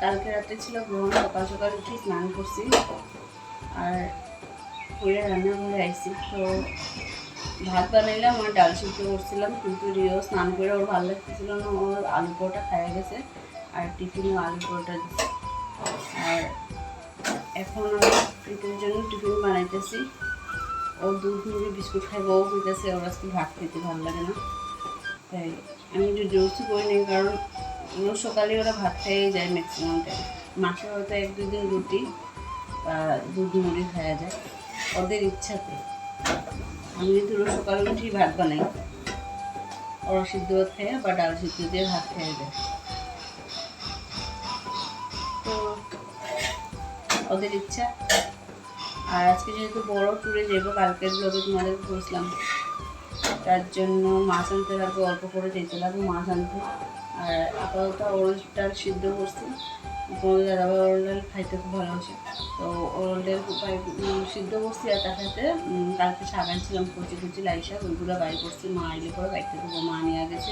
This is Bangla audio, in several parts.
কালকে রাতে ছিল গ্রহণ সকাল সকাল উঠে স্নান করছি। আর করে রান্না করে আইছি। তো ভাত বানাইলাম আর ডাল সিদ্ধ করছিলাম, কিন্তু রিও স্নান করে ওর ভালো লাগতেছিল না ওর আলু পরোটা খাইয়া গেছে আর টিফিনে আলু পরোটা দিচ্ছে আর এখন আমি জন্য টিফিন বানাইতেছি। ও দুধ, মুড়ি, বিস্কুট খাইবো, ও কইতেছে ওর আজকে ভাত খেতে ভালো লাগে না। তাই আমি একটু জোরসি করে নিই, কারণ সকালে ওরা ভাত খেয়েই যায় ম্যাক্সিমাম টাইম মাসে হয়তো এক দুদিন রুটি বা দুধ মুড়ি খাওয়া যায়। ওদের ইচ্ছাতে আমি কিন্তু রোজ সকালে উঠি ভাত বানাই। ওরা সিদ্ধ ভাত খায় বা ডাল সিদ্ধ দিয়ে ভাত খেয়ে যায় তো ওদের ইচ্ছা। আর আজকে যেহেতু বড় ট্যুরে যাব কালকের ব্লগে তোমাদের বসলাম তার জন্য মাছ আনতে লাগবে, অল্প করে যেতে লাগবে মাছ আনতে। আর আপাতত ওরল ডাল সিদ্ধ করছি। তোমাদের দাদাভাই ওরল ডাল খাইতে খুব ভালোবাসে তো ওরল ডাল সিদ্ধ করছি আর তার সাথে কালকে শাক আনছিলাম, কচি কচি লাই শাক ওইগুলো বাই করছি। মা আইলে করে বাইতে দেবো। মা নিয়ে গেছে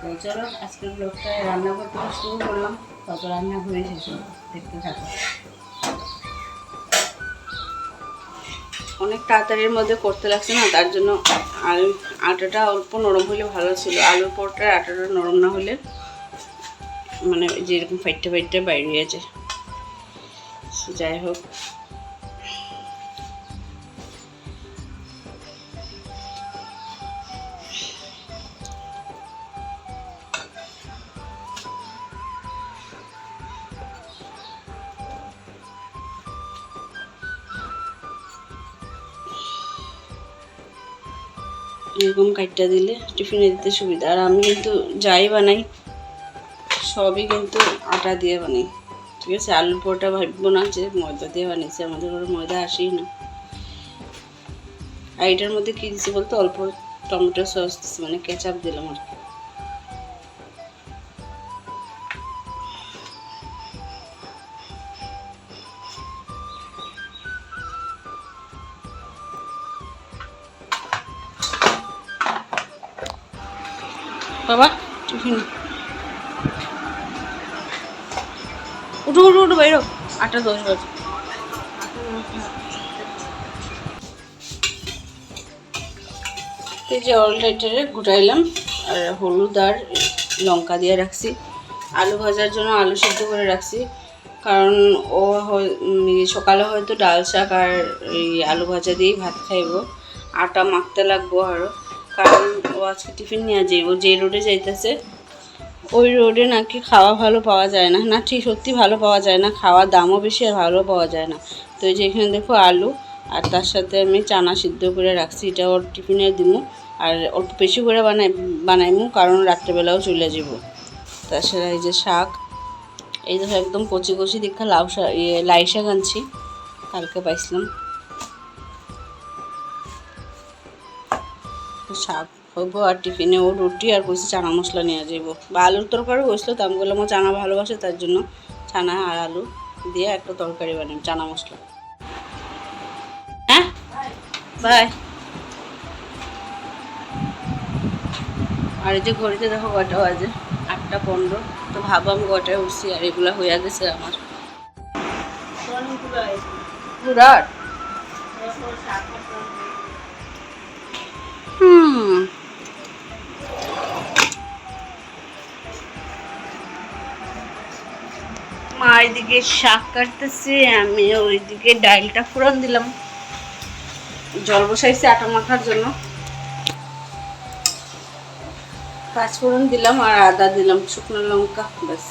তো চলো, আজকের ব্লগটা রান্না করতে শুরু করলাম। তত রান্না ঘরে শেষ দেখতে থাকো। অনেক তাড়াতাড়ির মধ্যে করতে লাগছে না, তার জন্য আলু আটাটা অল্প নরম হলে ভালো ছিল। আলুর পরটার আটাটা নরম না হলে মানে যেরকম ফাইটটা ফাইটটা বাইরে আছে যাই হোক। এরকম কাটটা দিলে টিফিনে দিতে সুবিধা। আর আমি কিন্তু যাই বানাই, সবই কিন্তু আটা দিয়ে বানাই, ঠিক আছে? আলু পোটা ভাববো না যে ময়দা দিয়ে বানিয়েছি, আমাদের ঘরে ময়দা আসেই না। আর এটার মধ্যে কী দিচ্ছি বলতো? অল্প টমেটো সস দিচ্ছি মানে কেচাপ দিলাম আর কি। বাবা উঠো উঠো উঠো, বাইরো। আটটা দশ বাজে। যে অলরেটারে ঘুটাইলাম আর হলুদ আর লঙ্কা দিয়ে রাখছি। আলু ভাজার জন্য আলু সিদ্ধ করে রাখছি, কারণ ও সকালে হয়তো ডাল শাক আর এই আলু ভাজা দিয়েই ভাত খাইবো। আটা মাখতে লাগবো আরও কারণ আজকে টিফিন নিয়ে যাইব যে রোডে যাইতেছে, ওই রোডে নাকি খাওয়া ভালো পাওয়া যায় না। না, ঠিক সত্যি ভালো পাওয়া যায় না, খাওয়ার দামও বেশি আর ভালো পাওয়া যায় না। তো এই যে এখানে দেখো আলু, আর তার সাথে আমি চানা সিদ্ধ করে রাখছি, এটা ওর টিফিনে দিমু। আর অল্প বেশি করে বানাই, বানাইমু, কারণ রাত্রেবেলাও চলে যাব। তাছাড়া এই যে শাক, এই দেখো একদম কচি কচি দীক্ষা লাউ শাক ইয়ে লাই শাক আনছি, কালকে পাইছিলাম। শাক হইব আর টিফিনে ও রুটি আর কইছে চানা মশলা নিয়ে যাইব। বা আলুর তরকারি হয়েছিল তো আমি বললাম চানা ভালোবাসে, তার জন্য চানা আর আলু দিয়ে একটা তরকারি বানাই, চানা মশলা। হ্যাঁ? বাই। আর এই যে ঘড়িতে দেখো কটা বাজে? আটটা পনেরো। তো ভাবলাম কটায় উঠছি, আর এগুলো হইয়া গেছে আমার। হুম। মা এদিকে শাক কাটতেছে, আমি ওইদিকে ডালটা ফোড়ন দিলাম। জল বসাইছি আটা মাখার জন্য। পাঁচফোড়ন দিলাম আর আদা দিলাম, শুকনো লঙ্কা, ব্যাস।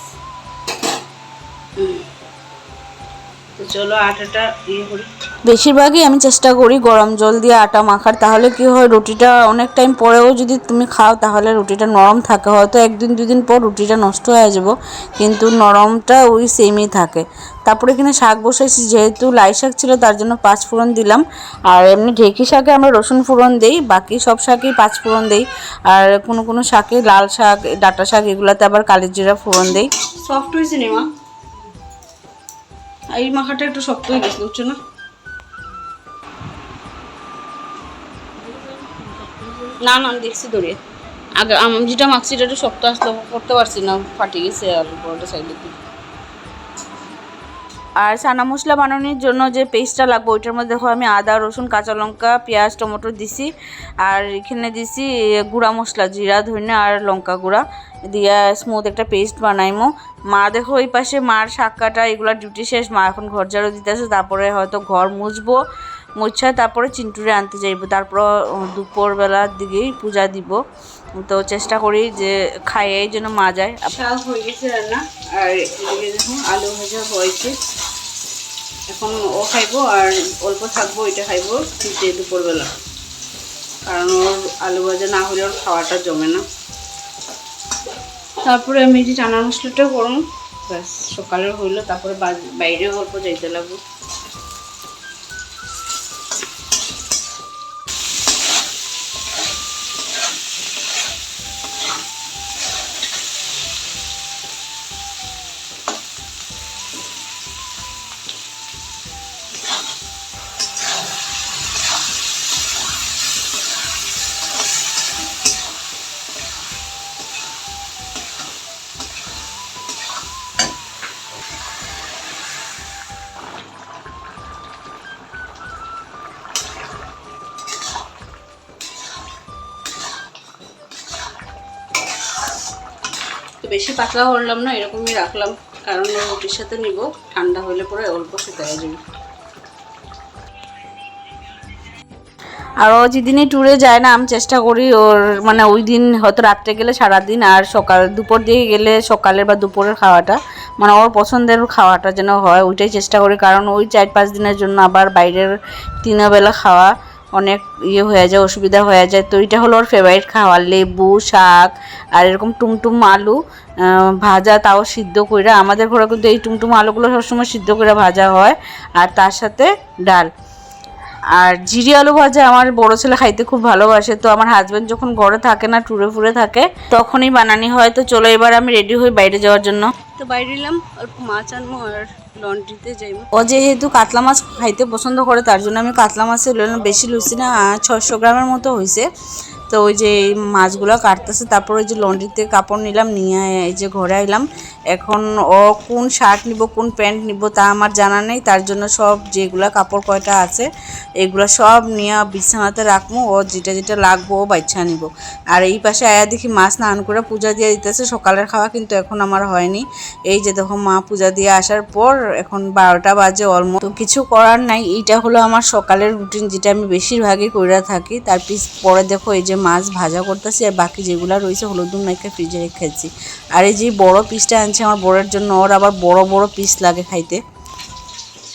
তো চলো আটাটা ইয়ে করি। বেশিরভাগই আমি চেষ্টা করি গরম জল দিয়ে আটা মাখার। তাহলে কি হয়, রুটিটা অনেক টাইম পরেও যদি তুমি খাও, তাহলে রুটিটা নরম থাকে। হয়তো একদিন, দুদিন পর রুটিটা নষ্ট হয়ে যাব, কিন্তু নরমটা ওই সেমই থাকে। তারপরে এখানে শাক বসাইছি যেহেতু লাই শাক ছিল, তার জন্য পাঁচ ফোড়ন দিলাম। আর এমনি ঢেঁকি শাকে আমরা রসুন ফোড়ন দিই, বাকি সব শাকেই পাঁচ ফোড়ন দিই। আর কোনো কোনো শাকে লাল শাক, ডাটা শাক, এগুলোতে আবার কালির জিরা ফোড়ন দিই। সফট হয়েছে নি মা। আর এই মাখাটা একটু শক্ত হয়ে গেছে, বুঝছ না? না না, দেখছি দড়িয়ে আগে যেটা মাখছি এটা শক্ত আসতে করতে পারছি না, ফাটি গেছে আর পরোটা সাইডে দিয়ে আর চানা মশলা বানানোর জন্য যে পেস্টটা লাগবে, ওইটার মধ্যে দেখো আমি আদা, রসুন, কাঁচা লঙ্কা, পেঁয়াজ, টমেটো দিছি। আর এখানে দিছি গুঁড়া মশলা, জিরা ধনে আর লঙ্কা গুঁড়া। দিয়া স্মুথ একটা পেস্ট বানাইমো। মা দেখো ওই পাশে মার শাক কাটা, এগুলা ডিউটি শেষ, মা এখন ঘর ঝাড়ু দিতেছে, তারপরে হয়তো ঘর মুছবো। মুছা তারপরে চিন্টুরে আনতে যাইবো। তারপর দুপুরবেলার দিকেই পূজা দিব। তো চেষ্টা করি যে খাইয়েই যেন মা যায়। শাক হয়ে গেছে রান্না, আর এদিকে দেখুন, আলু ভাজা হয়েছে। এখন ও খাইবো, আর অল্প থাকব, এটা খাইবো শীতে দুপুরবেলা। কারণ ওর আলু ভাজা না হলে ওর খাওয়াটা জমে না। তারপরে আমি যে চানা মশলাটা করুন ব্যাস, সকালের হইল, তারপরে বাইরেও অল্প যাইতে লাগবো। বেশি পাতলা করলাম না, এরকমই রাখলাম। কারণ রুটির সাথে নিব, ঠান্ডা হলে পরে অল্প শুকায় যাবে আর ও যেদিনই ট্যুরে যায় না, আমি চেষ্টা করি ওর মানে ওই দিন হয়তো রাত্রে গেলে সারাদিন, আর সকাল, দুপুর দিয়ে গেলে সকালের বা দুপুরের খাওয়াটা মানে ওর পছন্দের খাওয়াটা যেন হয়, ওইটাই চেষ্টা করি। কারণ ওই চার পাঁচ দিনের জন্য আবার বাইরের তিনবেলা খাওয়া অনেক ইয়ে হয়ে যায়, অসুবিধা হয়ে যায়। তো এটা হলো ওর ফেভারিট খাওয়া, লেবু, শাক আর এরকম টুমটুম আলু ভাজা তাও সিদ্ধ কইরা। আমাদের ঘরে কিন্তু এই টুমটুম আলুগুলো সবসময় সিদ্ধ করে ভাজা হয় আর তার সাথে ডাল। আর জিরি আলু ভাজা আমার বড় ছেলে খাইতে খুব ভালোবাসে। তো আমার হাজব্যান্ড যখন ঘরে থাকে না টুরে ফুরে থাকে, তখনই বানানি হয়। তো চলো এবার আমি রেডি হই বাইরে যাওয়ার জন্য। তো বাইরে এলাম, অল্প মাছ আনব আর লন্ড্রিতে যাইব। ও যেহেতু কাতলা মাছ খাইতে পছন্দ করে, তার জন্য আমি কাতলা মাছের বেশি লুচি না ছশো গ্রামের মতো হয়েছে তো ওই যে মাছগুলো কাটতেছে, তারপর ওই যে লন্ড্রিতে কাপড় নিলাম, নিয়ে এই যে ঘরে আইলাম। এখন ও কোন শার্ট নিব, কোন প্যান্ট নিব তা আমার জানা নেই। তার জন্য সব যেগুলা কাপড় কয়টা আছে, এগুলো সব নিয়ে বিছানাতে রাখব। ও যেটা যেটা লাগবো ও বাচ্চা নিব। আর এই পাশে আয়া দেখি মাছ স্নান করে পূজা দিয়ে দিতেছে। সকালের খাওয়া কিন্তু এখন আমার হয়নি। এই যে দেখো মা পূজা দিয়ে আসার পর এখন বারোটা বাজে অলমো তো কিছু করার নাই। এইটা হলো আমার সকালের রুটিন, যেটা আমি বেশিরভাগই কইরা থাকি। তার পিস পরে দেখো এই যে মাছ ভাজা করতেছি আর বাকি যেগুলো রয়েছে হলুদ মাইকে ফ্রিজে রেখেছি আর এই যে বড় পিসটা আনছে আমার বড়ের জন্য। ওর আবার বড় বড় পিস লাগে খাইতে।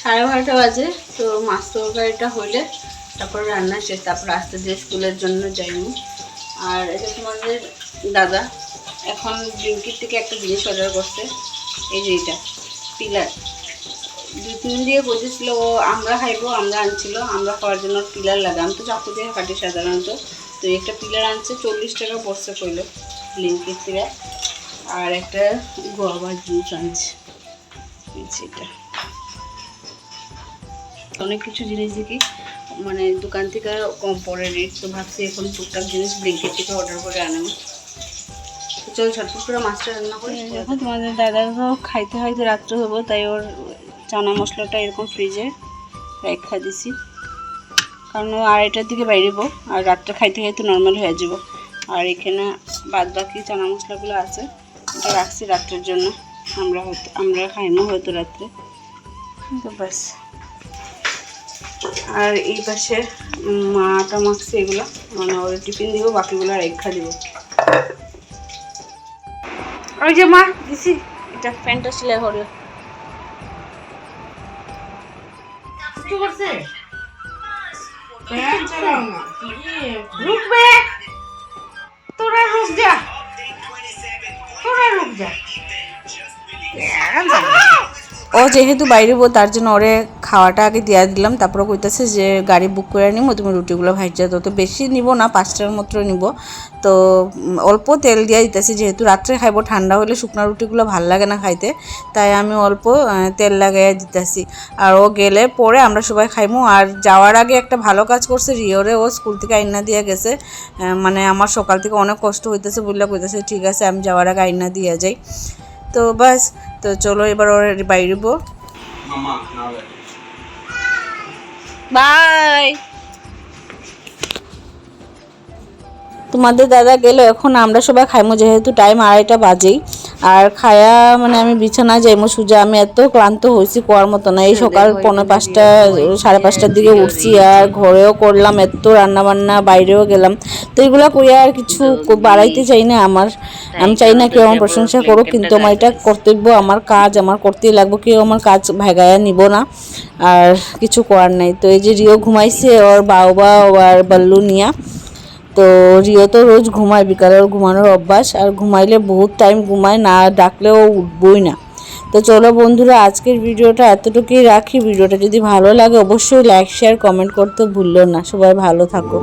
সাড়ে বারোটা বাজে, তো মাছ তরকারিটা হইলে তারপর রান্না শেষ, তারপর আস্তে দিয়ে স্কুলের জন্য যাইনি। আর এটা তোমাদের দাদা এখন ব্লিঙ্কির থেকে একটা জিনিস অর্ডার করছে, এই যে এটা, পিলার। দু তিন দিয়ে বসেছিল ও, আমরা খাইবো, আমরা আনছিল, আমরা খাওয়ার জন্য পিলার লাগে। আমি তো চাকু দিয়ে কাটি সাধারণত। তো একটা পিলার আনছে, চল্লিশ টাকা পড়ছে কইলো ব্লিঙ্কির থেকে। আর একটা গোয়াবার জুস আনছি। এটা। অনেক কিছু জিনিস দেখি মানে দোকান থেকে কম পড়ে রেট তো ভাবছি এখন টুকটাক জিনিস ব্লিঙ্কেট থেকে অর্ডার করে আনাবো। চল ছটফট করে মাছটা রান্না করি। দেখো, তোমাদের দাদাকেও খাইতে হয়তো রাত্রে হব, তাই ওর চানা মশলাটা এরকম ফ্রিজে রেখা দিছি। কারণ ও আড়াইটার দিকে বাইরেবো আর রাত্রে খাইতে খাইতে নর্মাল হয়ে যাব। আর এখানে বাদ বাকি চানা মশলাগুলো আছে। এটা রাখছি রাত্রের জন্য। আমরা হয়তো আমরা খাইমো হয়তো রাত্রে। তো ব্যাস। আর এই পাশে মাটা মাখছে এগুলো। মানে ওর টিফিন দিব বাকিগুলো রেখা দিব। ওই যে মা দিছি। এটা প্যান্টটা সেলাই করে কি করছে? প্যান্ট চালাও না। রুকবে। তোরা রুক যা। তোরা রুক যা প্যান্ট চালাও ও যেহেতু বাইরে বউ, তার জন্য ওরে খাওয়াটা আগে দিয়া দিলাম। তারপরে কইতেছে যে, গাড়ি বুক করে নিবো তুমি রুটিগুলো ভাইজা দাও। তো বেশি নিব না, পাঁচটার মতো নিব। তো অল্প তেল দিয়ে দিতেছি, যেহেতু রাত্রে খাইবো, ঠান্ডা হলে শুকনো রুটিগুলো ভালো লাগে না খাইতে। তাই আমি অল্প তেল লাগাইয়া দিতেছি। আর ও গেলে পরে আমরা সবাই খাইমু। আর যাওয়ার আগে একটা ভালো কাজ করছে, রিওরে ও স্কুল থেকে আইনা দিয়ে গেছে। মানে আমার সকাল থেকে অনেক কষ্ট হইতেছে বললে কইতেছে, ঠিক আছে, আমি যাওয়ার আগে আইনা দিয়ে যাই। তো বাস তো চলো এবার ওর বাইরবো বাই। তোমাদের দাদা গেল এখন আমরা সবাই খাইমো যেহেতু টাইম আড়াইটা বাজেই। আর খায়া মানে আমি বিছানায় যাইমো সুজা আমি এত ক্লান্ত হয়েছি কোয়ার মতো না। এই সকাল পৌনে পাঁচটা সাড়ে পাঁচটার দিকে উঠছি আর ঘরেও করলাম এত রান্না বান্না বাইরেও গেলাম। তো এগুলো করি আর কিছু বাড়াইতে চাই না আমার। আমি চাই না কেউ আমার প্রশংসা করুক কিন্তু আমার এটা কর্তব্য আমার কাজ আমার করতেই লাগবো কেউ আমার কাজ ভেগায়া নিব না। আর কিছু করার নাই। তো এই যে রিও ঘুমাইছে ওর বাবা আর বাল্লু নিয়া। তো রিও তো রোজ ঘুমায় বিকালে ঘুমানোর অভ্যাস, আর ঘুমাইলে বহুত টাইম ঘুমায়, না ডাকলেও উঠবই না। তো চলো বন্ধুরা, আজকের ভিডিওটা এতটুকুই রাখি। ভিডিওটা যদি ভালো লাগে, অবশ্যই লাইক শেয়ার কমেন্ট করতে ভুললো না। সবাই ভালো থাকো।